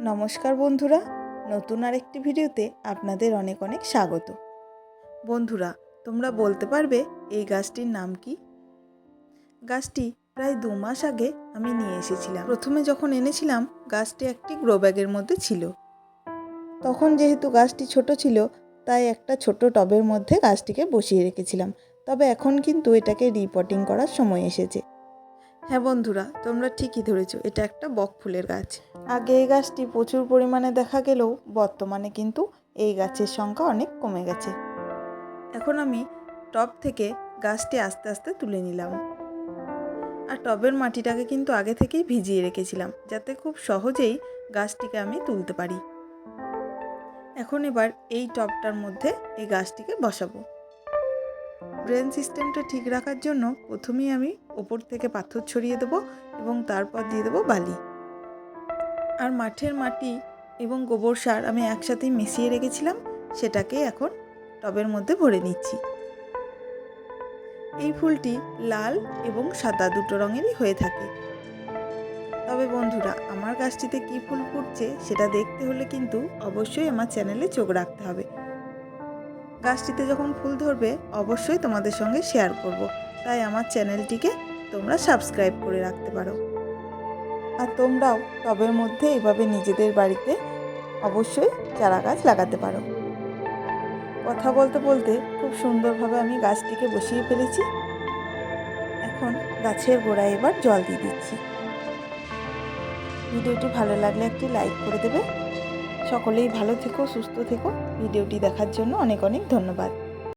নমস্কার বন্ধুরা, নতুন আরেকটি ভিডিওতে আপনাদের অনেক অনেক স্বাগত। বন্ধুরা, তোমরা বলতে পারবে এই গাছটির নাম কি? গাছটি প্রায় দু মাস আগে আমি নিয়ে এসেছিলাম। প্রথমে যখন এনেছিলাম, গাছটি একটি গ্রো ব্যাগের মধ্যে ছিল। তখন যেহেতু গাছটি ছোট ছিল, তাই একটা ছোট টবের মধ্যে গাছটিকে বসিয়ে রেখেছিলাম। তবে এখন কিন্তু এটাকে রিপটিং করার সময় এসেছে। হ্যাঁ বন্ধুরা তোমরা ঠিকই ধরেছো এটা একটা বক ফুলের গাছ। আগে এই গাছটি প্রচুর পরিমাণে দেখা গেলেও বর্তমানে কিন্তু এই গাছের সংখ্যা অনেক কমে গেছে। এখন আমি টব থেকে গাছটি আস্তে আস্তে তুলে নিলাম। আর টবের মাটিটাকে কিন্তু আগে থেকেই ভিজিয়ে রেখেছিলাম যাতে খুব সহজেই গাছটিকে আমি তুলতে পারি। এখন এবার এই টবটার মধ্যে এই গাছটিকে বসাবো। ড্রেন সিস্টেমটা ঠিক রাখার জন্য প্রথমেই আমি ওপর থেকে পাথর ছড়িয়ে দেবো এবং তারপর দিয়ে দেবো বালি। আর মাঠের মাটি এবং গোবর সার আমি একসাথেই মিশিয়ে রেখেছিলাম, সেটাকে এখন টবের মধ্যে ভরে নিচ্ছি। এই ফুলটি লাল এবং সাদা দুটো রঙেরই হয়ে থাকে। তবে বন্ধুরা, আমার গাছটিতে কী ফুল ফুটছে সেটা দেখতে হলে কিন্তু অবশ্যই আমার চ্যানেলে চোখ রাখতে হবে। গাছটিতে যখন ফুল ধরবে, অবশ্যই তোমাদের সঙ্গে শেয়ার করব। তাই আমার চ্যানেলটিকে তোমরা সাবস্ক্রাইব করে রাখতে পারো। আর তোমরাও টবের মধ্যে এভাবে নিজেদের বাড়িতে অবশ্যই চারা গাছ লাগাতে পারো। কথা বলতে বলতে খুব সুন্দরভাবে আমি গাছটিকে বসিয়ে ফেলেছি। এখন গাছের গোড়ায় এবার জল দিয়ে দিচ্ছি। ভিডিওটি ভালো লাগলে একটি লাইক করে দেবে। সকলেই ভালো থেকো সুস্থ থেকো। ভিডিওটি দেখার জন্য অনেক অনেক ধন্যবাদ।